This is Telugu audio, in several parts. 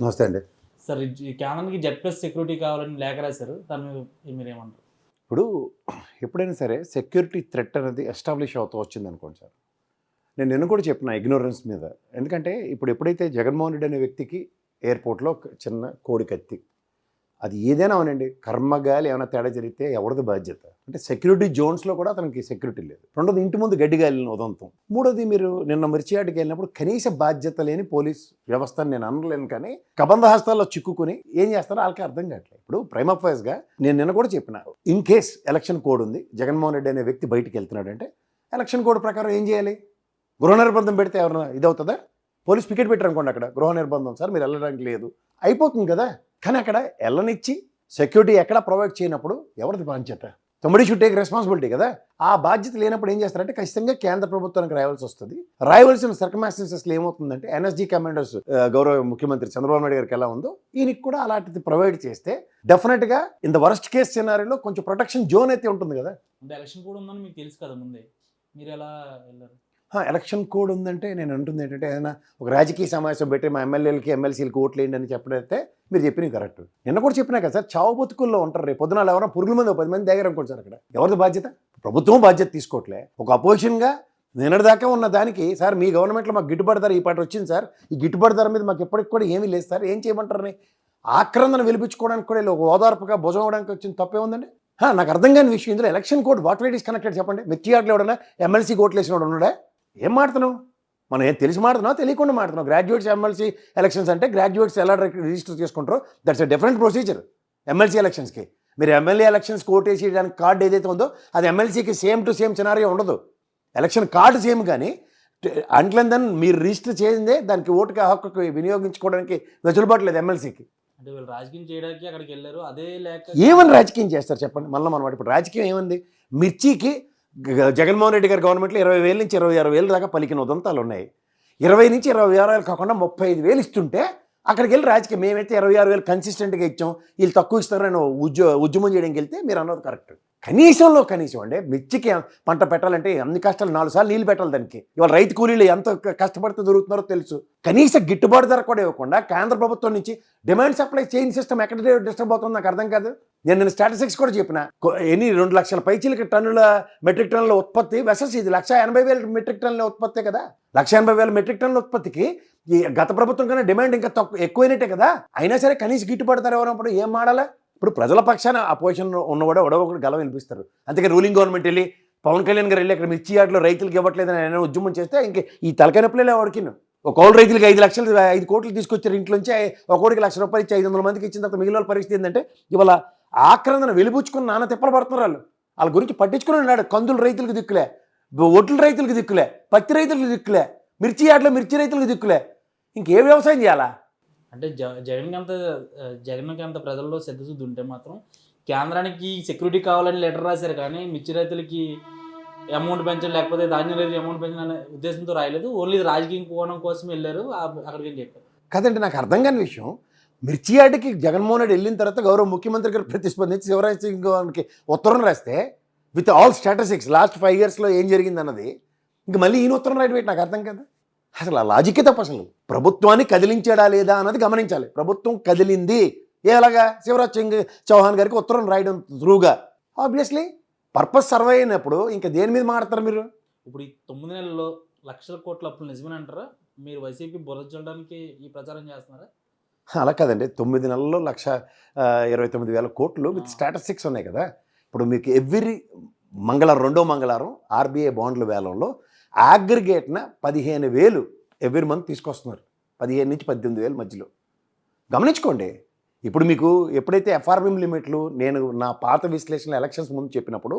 నమస్తే అండి. సార్ ఈ కేంద్రానికి జెడ్ ప్లస్ సెక్యూరిటీ కావాలని లేఖ రాశారు. దాని మీద మీరేమంటారు ఇప్పుడు ఎప్పుడైనా సరే సెక్యూరిటీ థ్రెట్ అనేది ఎస్టాబ్లిష్ అవుతూ వచ్చింది అనుకోండి సార్. నేను నిన్న కూడా చెప్పిన ఇగ్నోరెన్స్ మీద. ఎందుకంటే ఇప్పుడు ఎప్పుడైతే జగన్మోహన్ రెడ్డి అనే వ్యక్తికి ఎయిర్పోర్ట్లో ఒక చిన్న కోడి కత్తి అది ఏదైనా అవనండి. కర్మగాలి ఏమైనా తేడా జరిగితే ఎవరిది బాధ్యత? అంటే సెక్యూరిటీ జోన్స్లో కూడా అతనికి సెక్యూరిటీ లేదు. రెండోది ఇంటి ముందు గడ్డి గాలిని ఉదంతం మూడోది మీరు నిన్న మిర్చియాటికి వెళ్ళినప్పుడు కనీస బాధ్యత లేని పోలీస్ వ్యవస్థను నేను అనలేను కానీ కబంధ హస్తాల్లో చిక్కుకుని ఏం చేస్తారో వాళ్ళకి అర్థం కావట్లేదు. ఇప్పుడు ప్రైమ్గా నేను నిన్న కూడా చెప్పిన ఇన్ కేస్ ఎలక్షన్ కోడ్ ఉంది జగన్మోహన్ రెడ్డి అనే వ్యక్తి బయటికి వెళ్తున్నాడంటే ఎలక్షన్ కోడ్ ప్రకారం ఏం చేయాలి? గృహ నిర్బంధం పెడితే ఎవరైనా ఇదవుతుందా? పోలీస్ పికెట్ పెట్టారు అనుకోండి అక్కడ గృహ నిర్బంధం సార్ మీరు వెళ్ళడానికి లేదు. అయిపోతుంది కదా? కానీ అక్కడ వెళ్ళనిచ్చి సెక్యూరిటీ ఎక్కడ ప్రొవైడ్ చేయనప్పుడు ఎవరిది బాధ్యత? తొమ్మిది షుడ్ టేక్ రెస్పాన్సిబిలిటీ కదా. ఆ బాధ్యత లేనప్పుడు ఏం చేస్తారంటే ఖచ్చితంగా కేంద్ర ప్రభుత్వానికి రాయవలసి వస్తుంది. రాయవలసిన సర్కమాస్టెన్సెస్లో ఏమవుతుందంటే ఎన్ఎస్జీ కమాండర్స్ గౌరవ ముఖ్యమంత్రి చంద్రబాబు నాయుడు గారికి ఎలా ఉందో ఈయనకి కూడా అలాంటిది ప్రొవైడ్ చేస్తే డెఫినెట్గా ఇన్ ద వరస్ట్ కేస్ సినారీలో కొంచెం ప్రొటెక్షన్ జోన్ అయితే ఉంటుంది కదా. ఎలక్షన్ కూడా ఉందని మీకు తెలుసు కదా ముందే. మీరు ఎలా వెళ్ళారు? ఎలక్షన్ కోడ్ ఉందంటే నేను అంటుంది ఏంటంటే ఏదైనా ఒక రాజకీయ సమావేశం పెట్టి మా ఎమ్మెల్యేలకి ఎమ్మెల్సీలకి ఓట్లు వేయండి అని చెప్పడైతే మీరు చెప్పినవి కరెక్ట్. నిన్న కూడా చెప్పినా కదా సార్ చావు బతుకుల్లో ఉంటారు రేపు. పొద్దున ఎవరైనా పురుగుల మంది ఒక పది మంది దగ్గర అనుకోండి సార్ అక్కడ. ఎవరిది బాధ్యత? ప్రభుత్వం బాధ్యత తీసుకోవట్లే ఒక అపోజిషన్గా నిన్నటిదాకా ఉన్న దానికి సార్ మీ గవర్నమెంట్లో మాకు గిట్టుబాటు ధర ఈ పాట వచ్చింది సార్. ఈ గిట్టుబాటు ధర మీద మాకు ఎప్పటికి కూడా ఏమీ లేదు సార్. ఏం చేయమంటారని ఆక్రందన వెలిపించుకోవడానికి కూడా ఒక ఓదార్పుగా భుజం అవడానికి వచ్చింది తప్పే ఉందండి. నాకు అర్థం కాని విషయం ఇందులో election code what white is connected చెప్పండి మిర్చియాట్లో ఎవడన్నా ఎమ్మెల్సీ కోట్లు వేసినోడు ఉన్నాడా? ఏం మాడుతున్నావు? మనం ఏం తెలిసి మాడుతున్నావు? తెలియకుండా మాడుతున్నావు? గ్రాడ్యుయేట్స్ ఎమ్మెల్సీ ఎలక్షన్స్ అంటే గ్రాడ్యుయేట్స్ ఎలా రిజిస్టర్ చేసుకుంటారో that's a different procedure MLC ఎలక్షన్స్కి మీరు ఎమ్మెల్యే ఎలక్షన్స్ కోట్ వేసేయడానికి కార్డు ఏదైతే ఉందో అది ఎమ్మెల్సీకి సేమ్ టు సేమ్ సినారియో ఉండదు. ఎలక్షన్ కార్డు సేమ్ కానీ అంట్లన్ దెన్ మీరు రిజిస్టర్ చేసిందే దానికి ఓటుకి హక్కు వినియోగించుకోవడానికి వెసులుబాటు లేదు ఎమ్మెల్సీకి అంటే వీళ్ళు రాజకీయం చేయడానికి అక్కడికి వెళ్ళారు అదే లేక ఏమని రాజకీయం చేస్తారు చెప్పండి? మళ్ళీ మనం ఇప్పుడు రాజకీయం ఏముంది? మిర్చికి జగన్మోహన్ రెడ్డి గారి గవర్నమెంట్లో ఇరవై వేల నుంచి ఇరవై ఆరు వేలు దాకా పలికిన ఉదంతాలు ఉన్నాయి. ఇరవై నుంచి ఇరవై ఆరు వేలు కాకుండా ముప్పై ఐదు వేలు ఇస్తుంటే అక్కడికి వెళ్ళి రాజకీయం. మేమైతే ఇరవై ఆరు వేలు కన్సిస్టెంట్గా ఇచ్చాం. వీళ్ళు తక్కువ ఇస్తారని ఉద్యో ఉద్యమం చేయడానికి వెళ్తే మీరు అన్నది కరెక్ట్ కనీసంలో కనీసం అండి మిర్చికి పంట పెట్టాలంటే అన్ని కష్టాలు నాలుగు సార్లు నీళ్ళు పెట్టాలి దానికి. ఇవాళ రైతు కూలీలు ఎంత కష్టపడితే దొరుకుతున్నారో తెలుసు. కనీస గిట్టుబాటు ధర కూడా ఇవ్వకుండా కేంద్ర ప్రభుత్వం నుంచి డిమాండ్ సప్లై చైన్ సిస్టమ్ ఎక్కడ డిస్టర్బ్ అవుతుందో నాకు అర్థం కాదు. నేను నేను స్టాటిస్టిక్స్ కూడా చెప్పిన. ఎన్ని రెండు లక్షల పైచీలకి టన్నుల మెట్రిక్ టన్నుల ఉత్పత్తి వెసల్స్ ఇది లక్ష ఎనభై వేల మెట్రిక్ టన్నుల ఉత్పత్తి కదా. లక్ష ఎనభై వేల మెట్రిక్ టన్నుల ఉత్పత్తికి ఈ గత ప్రభుత్వం కన్నా డిమాండ్ ఇంకా తక్కువ ఎక్కువైనట్టే కదా. అయినా సరే కనీస గిట్టుబాటు ధర ఎవరినప్పుడు ఏం మాడాలా? ఇప్పుడు ప్రజల పక్షాన ఆ పొజిషన్ ఉన్నవాడు ఎవడో ఒకటి గల వినిపిస్తారు. అందుకే రూలింగ్ గవర్నమెంట్ వెళ్ళి పవన్ కళ్యాణ్ గారు వెళ్ళి అక్కడ మిర్చి యార్డ్లో రైతులకు ఇవ్వట్లేదని ఆయన ఉద్యమం చేస్తే ఇంక ఈ తలకాయ నొప్పులే వాడికి ఒక కౌలు రైతులకి ఐదు లక్షలు ఐదు కోట్లు తీసుకొచ్చారు ఇంట్లోంచి ఒకటికి లక్ష రూపాయలు ఇచ్చి ఐదు వందల మందికి ఇచ్చిన తర్వాత మిగిలిన వాళ్ళ పరిస్థితి ఏంటంటే ఇవాళ ఆక్రందన వెలిపుచ్చుకుని నాన్న తిప్పలు పడుతున్నారు వాళ్ళు. వాళ్ళ గురించి పట్టించుకుని ఉన్నాడు. కందులు రైతులకు దిక్కులే. ఒట్లు రైతులకు దిక్కులే. పత్తి రైతులకు దిక్కులే. మిర్చి యార్డ్లో మిర్చి రైతులకు దిక్కులే. ఇంకే వ్యవసాయం చేయాలా? అంటే జ జగన్కి అంత జగన్కి అంత ప్రజల్లో శ్రద్ధశుద్ధి ఉంటే మాత్రం కేంద్రానికి సెక్యూరిటీ కావాలని లెటర్ రాశారు కానీ మిర్చి రైతులకి అమౌంట్ పెంచడం లేకపోతే ధాన్యం రైతులు అమౌంట్ పెంచడం అనే ఉద్దేశంతో రాయలేదు. ఓన్లీ రాజకీయం కోణం కోసం వెళ్ళారు అక్కడికి వెళ్ళి చెప్పారు? కదండి నాకు అర్థం కాని విషయం. మిర్చి జగన్మోహన్ రెడ్డి వెళ్ళిన తర్వాత గౌరవ ముఖ్యమంత్రి గారు ప్రతిస్పందించి శివరాజ్ సింగ్ గౌరవ్కి ఉత్తరం రాస్తే with all statistics last five ఇయర్స్లో ఏం జరిగింది అన్నది ఇంక మళ్ళీ ఈయన ఉత్తరం రాయడం నాకు అర్థం కదా? అసలు ఆ లాజికే తప్ప అసలు. ప్రభుత్వాన్ని కదిలించాడా లేదా అన్నది గమనించాలి. ప్రభుత్వం కదిలింది. ఎలాగా? శివరాజ్ సింగ్ చౌహాన్ గారికి ఉత్తరం రాయడం త్రూగా. ఆబ్వియస్లీ పర్పస్ సర్వే అయినప్పుడు ఇంకా దేని మీద మాడతారు మీరు? ఇప్పుడు ఈ తొమ్మిది నెలల్లో లక్షల కోట్ల అప్పులు నిజమేనంటారా మీరు వైసీపీ బురద చల్లడానికి ఈ ప్రచారం చేస్తున్నారా? అలా కాదండి. తొమ్మిది నెలల్లో లక్ష ఇరవై తొమ్మిది వేల కోట్లు విత్. స్టాటిస్టిక్స్ ఉన్నాయి కదా. ఇప్పుడు మీకు ఎవ్రీ మంగళవారం రెండో మంగళవారం ఆర్బీఐ బాండ్ల వేలంలో అగ్రిగేట్న పదిహేను వేలు ఎవ్రీ మంత్ తీసుకొస్తున్నారు. పదిహేను నుంచి పద్దెనిమిది వేలు మధ్యలో. గమనించుకోండి ఇప్పుడు మీకు ఎప్పుడైతే ఎఫ్ఆర్ఎం లిమిట్లు నేను నా పాత విశ్లేషణ ఎలక్షన్స్ ముందు చెప్పినప్పుడు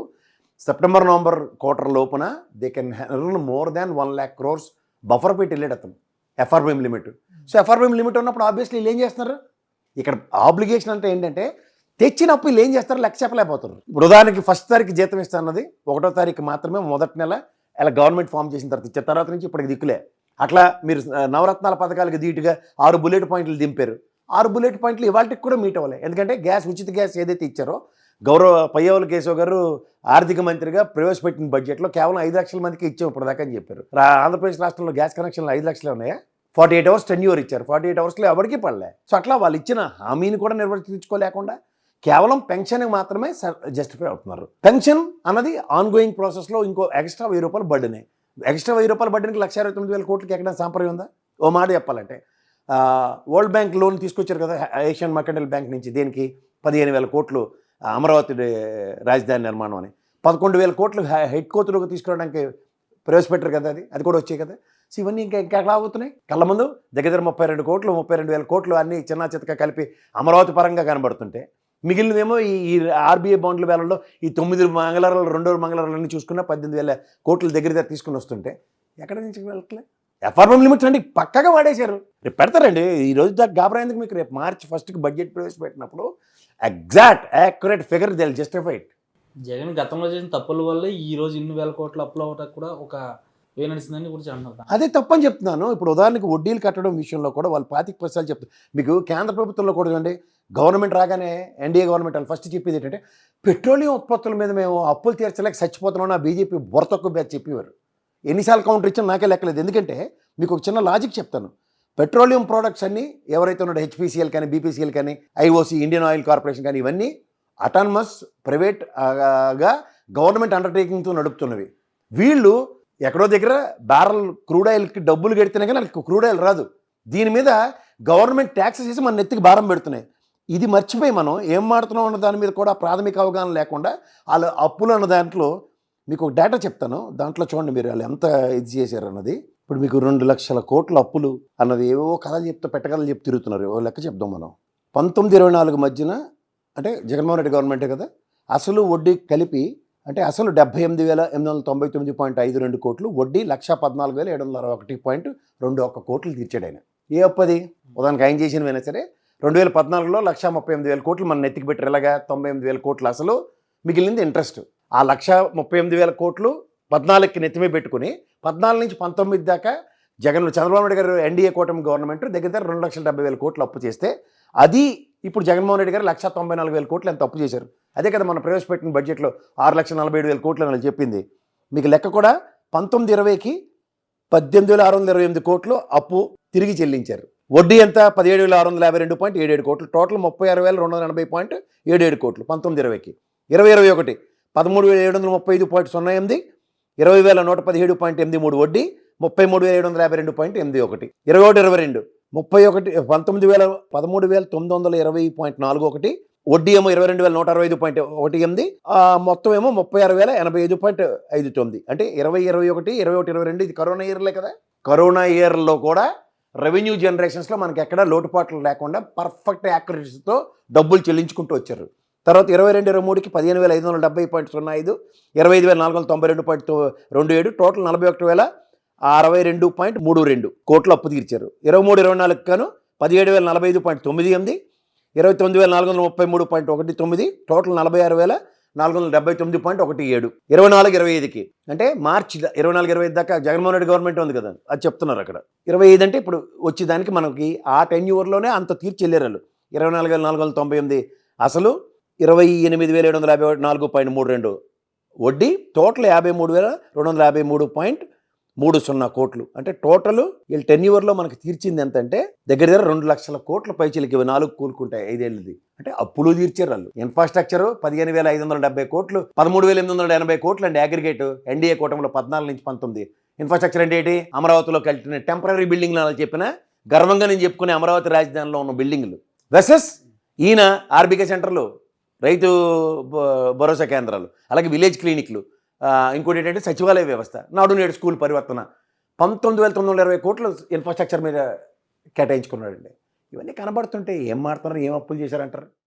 September November quarter లోపున they can earn more than one lakh crores buffer పెట్టి వెళ్ళాడు అతను FRBM limit. So FRBM limit ఉన్నప్పుడు ఆబ్వియస్లీ వీళ్ళు ఏం చేస్తున్నారు? ఇక్కడ ఆబ్లిగేషన్ అంటే ఏంటంటే తెచ్చినప్పు వీళ్ళు ఏం చేస్తారు? లెక్క చెప్పలేకపోతారు ఇప్పుడు ఉదాహరణకి ఫస్ట్ తారీఖు జీతం ఇస్తా అన్నది ఒకటో తారీఖు మాత్రమే మొదటి నెల ఇలా గవర్నమెంట్ ఫామ్ చేసిన తర్వాత ఇచ్చిన తర్వాత నుంచి ఇప్పటికి దిక్కులే. అట్లా మీరు నవరత్నాల పథకాలకు ధీటుగా ఆరు బుల్లెట్ పాయింట్లు దింపారు. ఆరు బుల్లెట్ పాయింట్లు ఇవాళకి కూడా మీట్ అవ్వలేదు ఎందుకంటే గ్యాస్ ఉచిత గ్యాస్ ఏదైతే ఇచ్చారో గౌరవ పయ్యవల కేశవ్ గారు ఆర్థిక మంత్రిగా ప్రవేశపెట్టిన బడ్జెట్లో కేవలం ఐదు లక్షల మందికి ఇచ్చాం ఇప్పుడు దాకా అని చెప్పారు. ఆంధ్రప్రదేశ్ రాష్ట్రంలో గ్యాస్ కనెక్షన్లు ఐదు లక్షలు ఉన్నాయా? Forty eight hours ten year ఇచ్చారు. ఫార్టీ ఎయిట్ అవర్స్లో ఎవరికి పడలే. సో అట్లా వాళ్ళు ఇచ్చిన హామీని కూడా నిర్వర్తించుకోలేకుండా కేవలం పెన్షన్ మాత్రమే జస్టిఫై అవుతున్నారు. పెన్షన్ అన్నది ఆన్గోయింగ్ ప్రాసెస్లో ఇంకో ఎక్స్ట్రా వెయ్యి రూపాయలు బడ్డనే. ఎక్స్ట్రా వెయ్యి రూపాయల బడ్డనికి లక్ష ఇరవై తొమ్మిది వేల కోట్లకి ఎక్కడ సాంప్రదాయం ఉందా? ఓ మాట చెప్పాలంటే వరల్డ్ బ్యాంక్ లోన్ తీసుకొచ్చారు కదా ఏషియన్ మర్కంటైల్ బ్యాంక్ నుంచి. దేనికి పదిహేను వేల కోట్లు అమరావతి రాజధాని నిర్మాణం అని. పదకొండు వేల కోట్లు హెడ్ కోతులకు తీసుకురావడానికి ప్రవేశపెట్టారు కదా అది. అది కూడా వచ్చాయి కదా. సో ఇవన్నీ ఇంకా ఇంకా ఎక్కడ అవుతున్నాయి కళ్ళ ముందు దగ్గర దగ్గర ముప్పై రెండు కోట్లు ముప్పై రెండు వేల కోట్లు అన్నీ చిన్న చితక కలిపి అమరావతి పరంగా కనబడుతుంటే మిగిలినదేమో ఈ ఈ ఆర్బీఐ బాండ్ల వేలలో ఈ తొమ్మిది మంగళవారాలు రెండో మంగళవారాలన్నీ చూసుకున్న పద్దెనిమిది వేల కోట్ల దగ్గర దగ్గర తీసుకుని వస్తుంటే ఎక్కడి నుంచి వెళ్ళట్లే? ఎఫ్ఆర్ఎం లిమిట్స్ అండి పక్కగా వాడేశారు. రేపు పెడతారండి. ఈ రోజు దాకా గాబరా ఎందుకు మీకు? రేపు మార్చి ఫస్ట్కి budget ప్రవేశపెట్టినప్పుడు exact accurate figure they justified Jagan గతంలో చేసిన తప్పుల వల్లే ఈ రోజు ఇన్ని వేల కోట్లు అప్పులు అవ్వటం కూడా ఒక నడిచిందని గురించి అంటున్నారు అదే తప్పని చెప్తున్నాను. ఇప్పుడు ఉదాహరణకు వడ్డీలు కట్టడం విషయంలో కూడా వాళ్ళు పాతిక పైసలు చెప్తారు మీకు కేంద్ర ప్రభుత్వంలో కూడా చూడండి గవర్నమెంట్ రాగానే ఎన్డీఏ గవర్నమెంట్ వాళ్ళు ఫస్ట్ చెప్పేది ఏంటంటే పెట్రోలియం ఉత్పత్తుల మీద మేము అప్పులు తీర్చలేక చచ్చిపోతున్నాం నా బీజేపీ బొరతక్కు బ్యాచ్ చెప్పేవారు. ఎన్నిసార్లు కౌంటర్ ఇచ్చినా నాకే లెక్కలేదు. ఎందుకంటే మీకు ఒక చిన్న లాజిక్ చెప్తాను. పెట్రోలియం ప్రోడక్ట్స్ అన్నీ ఎవరైతే ఉన్నాడో హెచ్పిసిఎల్ కానీ బీపీసీఎల్ కానీ ఐఓసి ఇండియన్ ఆయిల్ కార్పొరేషన్ కానీ ఇవన్నీ అటానమస్ ప్రైవేట్గా గవర్నమెంట్ అండర్టేకింగ్తో నడుపుతున్నవి. వీళ్ళు ఎక్కడో దగ్గర బ్యారల్ క్రూడ్ ఆయిల్కి డబ్బులు కడితేనే కానీ వాళ్ళకి క్రూడ్ ఆయిల్ రాదు. దీని మీద గవర్నమెంట్ ట్యాక్స్ చేసి మన నెత్తికి భారం పెడుతున్నాయి. ఇది మర్చిపోయి మనం ఏం మాడుతున్నాం అన్న దాని మీద కూడా ప్రాథమిక అవగాహన లేకుండా వాళ్ళు అప్పులు అన్న దాంట్లో మీకు ఒక డేటా చెప్తాను. దాంట్లో చూడండి మీరు వాళ్ళు ఎంత ఇది చేశారు అన్నది. ఇప్పుడు మీకు రెండు లక్షల కోట్ల అప్పులు అన్నది ఏవో కథలు చెప్తే పెట్టకథలు చెప్తూ తిరుగుతున్నారు. ఓ లెక్క చెప్దాం మనం. పంతొమ్మిది ఇరవై నాలుగు మధ్యన అంటే జగన్మోహన్ రెడ్డి గవర్నమెంటే కదా? అసలు వడ్డీ కలిపి అంటే అసలు డెబ్బై ఎనిమిది వేల ఎనిమిది వందల తొంభై తొమ్మిది పాయింట్ ఐదు రెండు కోట్లు వడ్డీ లక్ష పద్నాలుగు వేల ఏడు వందల అరవై ఒకటి పాయింట్ రెండు ఒక్క కోట్లు తీర్చాడు ఆయన. ఏ అప్పది ఉదాహరణకు ఆయన చేసినవైనా సరే రెండు వేల పద్నాలుగులో లక్ష ముప్పై ఎనిమిది వేల కోట్లు మన నెత్తికి పెట్టారు. ఎలాగా? తొంభై ఎనిమిది వేల కోట్లు అసలు మిగిలింది ఇంట్రెస్ట్. ఆ లక్ష ముప్పై ఎనిమిది వేల కోట్లు పద్నాలుగుకి నెత్తిమే పెట్టుకుని పద్నాలుగు నుంచి పంతొమ్మిది దాకా జగన్ చంద్రబాబు నాయుడు గారు ఎన్డీఏ కూటమి గవర్నమెంట్ దగ్గర దగ్గర రెండు లక్షల డెబ్బై వేల కోట్లు అప్పు చేస్తే అది ఇప్పుడు జగన్మోహన్ రెడ్డి గారు లక్ష తొంభై నాలుగు వేల కోట్లు ఎంత అప్పు చేశారు? అదే కదా మనం ప్రవేశపెట్టిన బడ్జెట్లో ఆరు లక్షల నలభై ఏడు వేల కోట్లు అని చెప్పింది. మీకు లెక్క కూడా పంతొమ్మిది ఇరవైకి పద్దెనిమిది వేల ఆరు వందల ఇరవై ఎనిమిది కోట్లు అప్పు తిరిగి చెల్లించారు. వడ్డీ ఎంత? పదిహేడు వేల ఆరు వందల యాభై రెండు పాయింట్ ఏడు ఏడు కోట్లు. టోటల్ ముప్పై ఆరు వేల రెండు వందల ఎనభై పాయింట్ ఏడు ఏడు కోట్లు పంతొమ్మిది ఇరవైకి. ఇరవై ఇరవై ఒకటి పదమూడు వేల ఏడు వందల ముప్పై ఐదు పాయింట్ సున్నా ఎనిమిది ఇరవై వేల నూట పదిహేడు పాయింట్ ఎనిమిది మూడు వడ్డీ ముప్పై మూడు వేల ఏడు వందల యాభై రెండు పాయింట్ ఎనిమిది ఒకటి. ఇరవై ఒకటి ఇరవై రెండు ముప్పై ఒకటి పంతొమ్మిది వేల పదమూడు వేల తొమ్మిది వందల ఇరవై పాయింట్ నాలుగు ఒకటి వడ్డీ ఏమో ఇరవై రెండు వేల నూట అరవై ఐదు పాయింట్ ఒకటి ఎనిమిది మొత్తం ఏమో ముప్పై ఆరు వేల ఎనభై ఐదు పాయింట్ ఐదు తొమ్మిది. అంటే ఇరవై ఇరవై ఒకటి ఇరవై ఒకటి ఇరవై రెండు ఇది కరోనా ఇయర్లే కదా? కరోనా ఇయర్లో కూడా రెవెన్యూ జనరేషన్స్లో మనకి ఎక్కడ లోటుపాట్లు లేకుండా పర్ఫెక్ట్ యాక్యురసీతో డబ్బులు చెల్లించుకుంటూ వచ్చారు. తర్వాత ఇరవై రెండు ఇరవై మూడుకి పదిహేను వేల ఐదు వందల డెబ్బై పాయింట్ సున్నా ఐదు ఇరవై ఐదు వేల నాలుగు వందల తొంభై రెండు పాయింట్ రెండు ఏడు టోటల్ నలభై ఒకటి వేల అరవై రెండు పాయింట్ మూడు రెండు కోట్లు అప్పు తీర్చారు. ఇరవై మూడు ఇరవై నాలుగు గాను పదిహేడు వేల నలభై ఐదు పాయింట్ తొమ్మిది ఎనిమిది ఇరవై తొమ్మిది వేల నాలుగు వందల ముప్పై మూడు పాయింట్ ఒకటి తొమ్మిది టోటల్ నలభై ఆరు వేల నాలుగు వందల డెబ్బై తొమ్మిది పాయింట్ ఒకటి ఏడు. ఇరవై నాలుగు ఇరవై ఐదుకి. అంటే మార్చి దా- ఇరవై నాలుగు ఇరవై ఐదు దాకా జగన్మోహన్ రెడ్డి గవర్నమెంట్ ఉంది కదా అది చెప్తున్నారు అక్కడ. ఇరవై ఐదు అంటే ఇప్పుడు వచ్చేదానికి మనకి ఆ టెన్ ఇయర్లోనే అంత తీర్చెళ్ళారు వాళ్ళు ఇరవై నాలుగు వేల నాలుగు వందల తొంభై ఎనిమిది అసలు ఇరవై ఎనిమిది వేల ఏడు వందల యాభై ఒకటి నాలుగు పాయింట్ మూడు రెండు. వడ్డీ టోటల్ యాభై మూడు వేల రెండు వందల యాభై మూడు పాయింట్ మూడు సున్నా కోట్లు. అంటే టోటల్ వీళ్ళు టెన్ ఇయర్లో మనకి తీర్చింది ఎంత అంటే దగ్గర దగ్గర రెండు లక్షల కోట్ల పైచీలకి ఇవి నాలుగు కూలుకుంటాయి ఐదేళ్ళది. అంటే అప్పులు తీర్చారు వాళ్ళు. ఇన్ఫ్రాస్ట్రక్చర్ పదిహేను వేల ఐదు వందల డెబ్బై కోట్లు పదమూడు వేల ఎనిమిది వందల ఎనభై కోట్లు అండి అగ్రిగేట్ ఎన్డీఏ కూటమిలో పద్నాలుగు నుంచి పంతొమ్మిది. ఇన్ఫ్రాస్ట్రక్చర్ అంటే ఏంటి? అమరావతిలో కలిసిన టెంపరీ బిల్డింగ్లు అని చెప్పిన గర్వంగా నేను చెప్పుకునే అమరావతి రాజధానిలో ఉన్న బిల్డింగ్లు వెసెస్ ఈయన ఆర్బికే సెంటర్లు రైతు భరోసా కేంద్రాలు అలాగే విలేజ్ క్లినిక్లు ఇంకోటి ఏంటంటే సచివాలయ వ్యవస్థ. నాడు నేడు స్కూల్ పరివర్తన. పంతొమ్మిది వేల తొమ్మిది వందల ఇరవై కోట్లు ఇన్ఫ్రాస్ట్రక్చర్ మీద కేటాయించుకున్నాడండి. ఇవన్నీ కనబడుతుంటే ఏం మాడుతున్నారు ఏం అప్పులు చేశారంటారు?